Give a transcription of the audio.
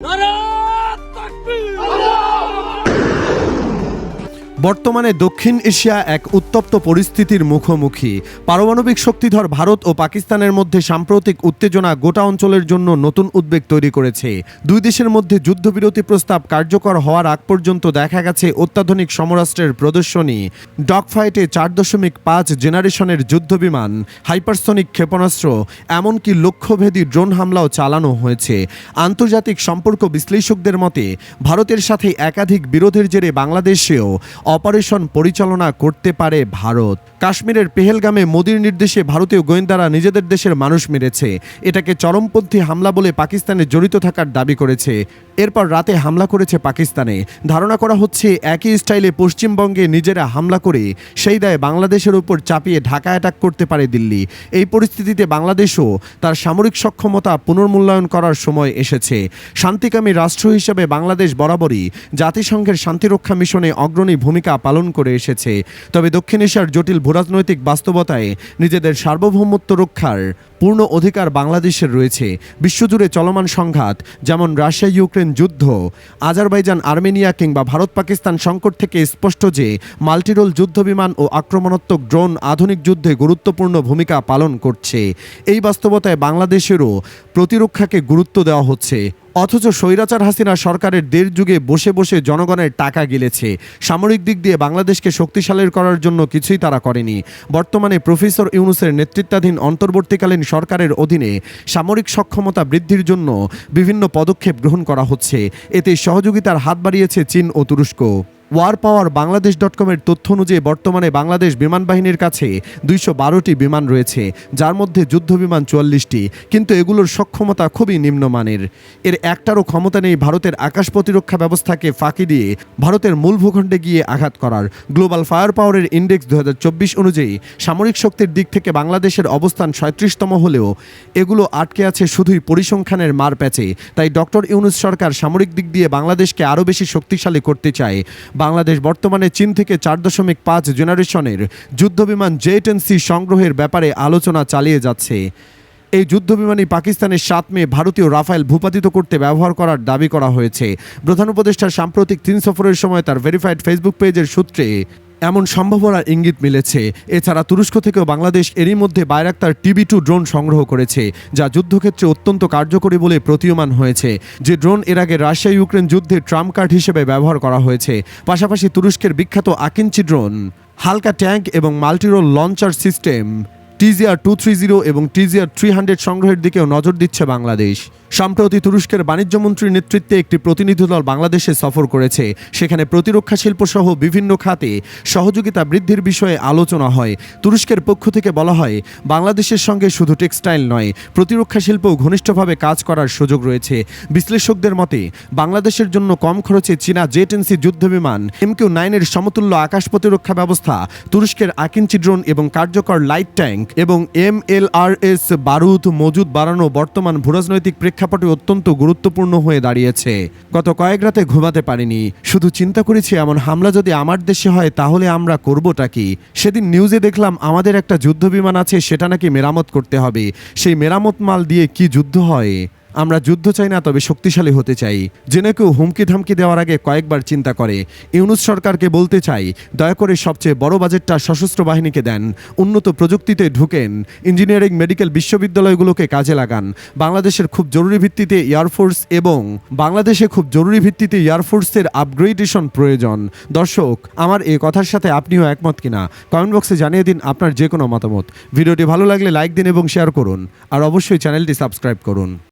나라 딱비 나라 বর্তমানে দক্ষিণ এশিয়া এক উত্তপ্ত পরিস্থিতির মুখোমুখি। পারমাণবিক শক্তিধর ভারত ও পাকিস্তানের মধ্যে সাম্প্রতিক উত্তেজনা গোটা অঞ্চলের জন্য নতুন উদ্বেগ তৈরি করেছে। দুই দেশের মধ্যে যুদ্ধবিরতি প্রস্তাব কার্যকর হওয়ার আগ পর্যন্ত দেখা গেছে অত্যাধুনিক সমরাষ্ট্রের প্রদর্শনী। ডগফাইটে চার দশমিক পাঁচ জেনারেশনের যুদ্ধবিমান, হাইপারসনিক ক্ষেপণাস্ত্র, এমনকি লক্ষ্যভেদী ড্রোন হামলাও চালানো হয়েছে। আন্তর্জাতিক সম্পর্ক বিশ্লেষকদের মতে, ভারতের সাথে একাধিক বিরোধের জেরে বাংলাদেশেও অপারেশন পরিচালনা করতে পারে ভারত। কাশ্মীরের পেহেলগামে মোদির নির্দেশে ভারতীয় গোয়েন্দারা নিজেদের দেশের মানুষ মেরেছে। এটাকে চরমপন্থী হামলা বলে পাকিস্তানে জড়িত থাকার দাবি করেছে। এরপর রাতে হামলা করেছে পাকিস্তানে। ধারণা করা হচ্ছে একই স্টাইলে পশ্চিমবঙ্গে নিজেরা হামলা করে সেই দায় বাংলাদেশের উপর চাপিয়ে ঢাকা অ্যাটাক করতে পারে দিল্লি। এই পরিস্থিতিতে বাংলাদেশও তার সামরিক সক্ষমতা পুনর্মূল্যায়ন করার সময় এসেছে। শান্তিকামী রাষ্ট্র হিসেবে বাংলাদেশ বরাবরই জাতিসংঘের শান্তিরক্ষা মিশনে অগ্রণী ভূমিকা পালন করে এসেছে। তবে দক্ষিণ এশিয়ার জটিল ভূরাজনৈতিক বাস্তবতায় নিজেদের সার্বভৌমত্ব রক্ষার পূর্ণ অধিকার বাংলাদেশের রয়েছে। বিশ্বজুড়ে চলমান সংঘাত, যেমন রাশিয়া ইউক্রেন যুদ্ধ, আজারবাইজান, আর্মেনিয়া কিংবা ভারত পাকিস্তান সংকট থেকে স্পষ্ট যে মাল্টিরোল যুদ্ধবিমান ও আক্রমণাত্মক ড্রোন আধুনিক যুদ্ধে গুরুত্বপূর্ণ ভূমিকা পালন করছে। এই বাস্তবতায় বাংলাদেশেরও প্রতিরক্ষাকে গুরুত্ব দেওয়া হচ্ছে। অথচ স্বৈরাচার হাসিনা সরকারের দেড় যুগে বসে বসে জনগণের টাকা গিলেছে। সামরিক দিক দিয়ে বাংলাদেশকে শক্তিশালী করার জন্য কিছুই তারা করেনি। বর্তমানে প্রফেসর ইউনুসের নেতৃত্বাধীন অন্তর্বর্তীকালীন সরকারের অধীনে সামরিক সক্ষমতা বৃদ্ধির জন্য বিভিন্ন পদক্ষেপ গ্রহণ করা হচ্ছে। এতে সহযোগিতার হাত বাড়িয়েছে চীন ও তুরস্ক। ওয়ার পাওয়ার বাংলাদেশ ডট কমের তথ্য অনুযায়ী বর্তমানে বাংলাদেশ বিমান বাহিনীর কাছে দুইশো বারোটি বিমান রয়েছে, যার মধ্যে যুদ্ধ বিমান চুয়াল্লিশটি, কিন্তু এগুলোর সক্ষমতা খুবই নিম্নমানের। এর একটারও ক্ষমতা নেই ভারতের আকাশ প্রতিরক্ষা ব্যবস্থাকে ফাঁকি দিয়ে ভারতের মূল ভূখণ্ডে গিয়ে আঘাত করার। গ্লোবাল ফায়ার পাওয়ারের ইন্ডেক্স দু হাজার চব্বিশ অনুযায়ী সামরিক শক্তির দিক থেকে বাংলাদেশের অবস্থান সাঁত্রিশতম হলেও এগুলো আটকে আছে শুধুই পরিসংখ্যানের মার প্যাচে তাই ডক্টর ইউনুস সরকার সামরিক দিক দিয়ে বাংলাদেশকে আরও বেশি শক্তিশালী করতে চায়। বাংলাদেশ বর্তমানে চীন থেকে চার দশমিক পাঁচ জেনারেশনের যুদ্ধবিমান জেটেন্সি সংগ্রহের ব্যাপারে আলোচনা চালিয়ে যাচ্ছে। এই যুদ্ধবিমানই পাকিস্তানের সাত মে ভারতীয় রাফায়েল ভূপাতিত করতে ব্যবহার করার দাবি করা হয়েছে। প্রধান উপদেষ্টার সাম্প্রতিক তিন সফরের সময় তার ভেরিফাইড ফেসবুক পেজের সূত্রে এমন সম্ভাবনার ইঙ্গিত মিলেছে। এছাড়া তুরস্ক থেকেও বাংলাদেশ এরই মধ্যে বাইরাক্তার টিবি টু ড্রোন সংগ্রহ করেছে, যা যুদ্ধক্ষেত্রে অত্যন্ত কার্যকরী বলে প্রতীয়মান হয়েছে। যে ড্রোন এর আগে রাশিয়া ইউক্রেন যুদ্ধে ট্রাম্প কার্ড হিসেবে ব্যবহার করা হয়েছে, পাশাপাশি তুরস্কের বিখ্যাত আকিঞ্চি ড্রোন, হালকা ট্যাঙ্ক এবং multirole launcher system. TGR two three zero এবং টিজিআর থ্রি হান্ড্রেড সংগ্রহের দিকেও নজর দিচ্ছে বাংলাদেশ। সম্প্রতি তুরস্কের বাণিজ্যমন্ত্রীর নেতৃত্বে একটি প্রতিনিধি দল বাংলাদেশে সফর করেছে। সেখানে প্রতিরক্ষা শিল্প সহ বিভিন্ন খাতে সহযোগিতা বৃদ্ধির বিষয়ে আলোচনা হয়। তুরস্কের পক্ষ থেকে বলা হয়, বাংলাদেশের সঙ্গে শুধু টেক্সটাইল নয়, প্রতিরক্ষা শিল্পও ঘনিষ্ঠভাবে কাজ করার সুযোগ রয়েছে। বিশ্লেষকদের মতে, বাংলাদেশের জন্য কম খরচে চীনা জেটেন্সি যুদ্ধবিমান এমকিউ নাইনের সমতুল্য আকাশ প্রতিরক্ষা ব্যবস্থা, তুরস্কের আকিঞ্চি ড্রোন এবং কার্যকর লাইট ট্যাঙ্ক এবং এম এল আর এস বারুদ মজুদ বাড়ানো বর্তমান ভূরাজনৈতিক প্রেক্ষাপটে অত্যন্ত গুরুত্বপূর্ণ হয়ে দাঁড়িয়েছে। গত কয়েক রাতে ঘুমাতে পারিনি। শুধু চিন্তা করেছি, এমন হামলা যদি আমার দেশে হয়, তাহলে আমরা করবোটা কি? সেদিন নিউজে দেখলাম, আমাদের একটা যুদ্ধ বিমান আছে, সেটা নাকি মেরামত করতে হবে। সেই মেরামত মাল দিয়ে কি যুদ্ধ হয়? আমরা যুদ্ধ চাই না, তবে শক্তিশালী হতে চাই। যে না কেউ হুমকি ধামকি দেওয়ার আগে কয়েকবার চিন্তা করে। ইউনুস সরকারকে বলতে চাই, দয়া করে সবচেয়ে বড় বাজেটটা সশস্ত্র বাহিনীকে দেন। উন্নত প্রযুক্তিতে ঢুকেন। ইঞ্জিনিয়ারিং, মেডিকেল বিশ্ববিদ্যালয়গুলোকে কাজে লাগান। বাংলাদেশের খুব জরুরি ভিত্তিতে এয়ারফোর্স এবং বাংলাদেশে খুব জরুরি ভিত্তিতে এয়ারফোর্সের আপগ্রেডেশন প্রয়োজন। দর্শক, আমার এই কথার সাথে আপনিও একমত কিনা? কমেন্ট বক্সে জানিয়ে দিন আপনার যে কোনো মতামত। ভিডিওটি ভালো লাগলে লাইক দিন এবং শেয়ার করুন। আর অবশ্যই চ্যানেলটি সাবস্ক্রাইব করুন।